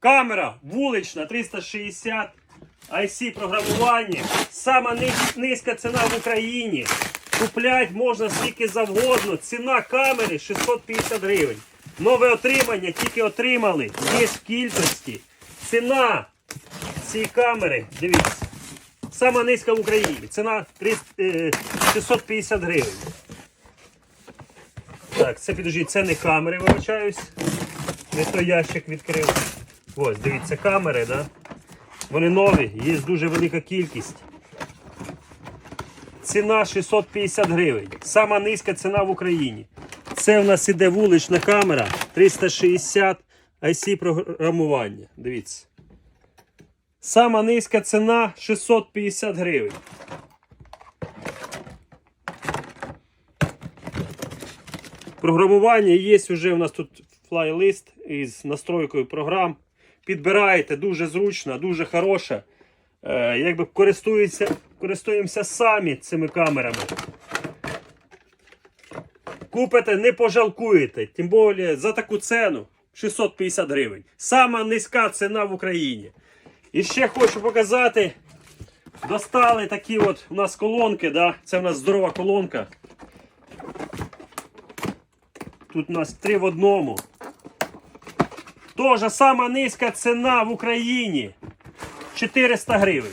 Камера вулична 360 IC програмування. Сама низ- низька ціна в Україні. Куплять можна скільки завгодно. Ціна камери 650 гривень. Нове отримання тільки отримали. Є в кількості. Ціна цієї камери, дивіться. Сама низька в Україні. Ціна 300, е, 650 гривень. Так, це підождіть, це не камери, вибачаюсь. Не той ящик відкрив. Ось, дивіться, камери, да? Вони нові, є дуже велика кількість. Ціна 650 гривень. Сама низька ціна в Україні. Це в нас іде вулична камера 360 IC програмування. Дивіться. Сама низька ціна 650 гривень. Програмування є вже у нас тут флайлист із настройкою програм. Підбираєте дуже зручно, дуже хороше. Е, якби користуємося, самі цими камерами. Купите, не пожалкуєте. Тим більше за таку ціну 650 гривень. Сама низька ціна в Україні. І ще хочу показати. Достали такі от у нас колонки, да? це в нас здорова колонка. Тут у нас три в одному. Тоже сама низька ціна в Україні. 400 гривень.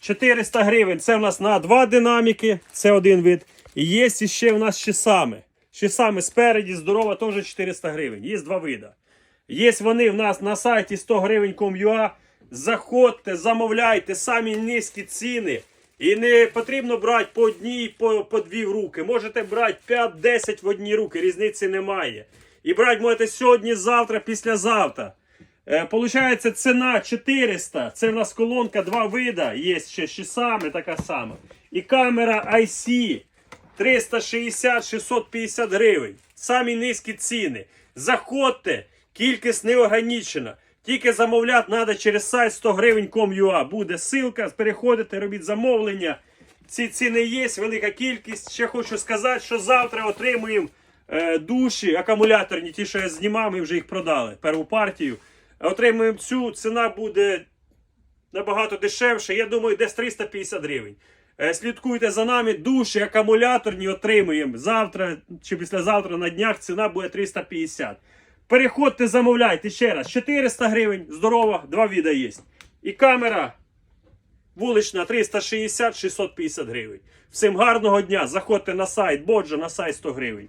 400 гривень. Це в нас на два динаміки, це один вид. І є ще в нас шисами. Шисами спереді, здорова, теж 400 гривень. Є два вида. Є вони в нас на сайті 100 гривень.com.ua. Заходьте, замовляйте, самі низькі ціни. І не потрібно брати по одній, по, по дві руки. Можете брати 5-10 в одні руки, різниці немає. І брати можете сьогодні, завтра, післязавтра. Е, Получається ціна 400. Це в нас колонка, два вида. Є ще шісами така сама. І камера IC 360-650 гривень. Самі низькі ціни. Заходьте, кількість не ограничена. Тільки замовляти треба через сайт 100 гривень.com.ua. Буде ссылка, переходите, робіть замовлення. Ці ціни є, велика кількість. Ще хочу сказати, що завтра отримуємо душі акумуляторні, ті, що я знімав, ми вже їх продали. Перву партію. Отримуємо цю, ціна буде набагато дешевше. Я думаю, десь 350 гривень. Е, Слідкуйте за нами, душі акумуляторні отримуємо. Завтра чи післязавтра на днях ціна буде 350. Переходьте, замовляйте ще раз. 400 гривень, здорово, два віда є. І камера вулична 360-650 гривень. Всім гарного дня. Заходьте на сайт Боджа на сайт 100 гривень.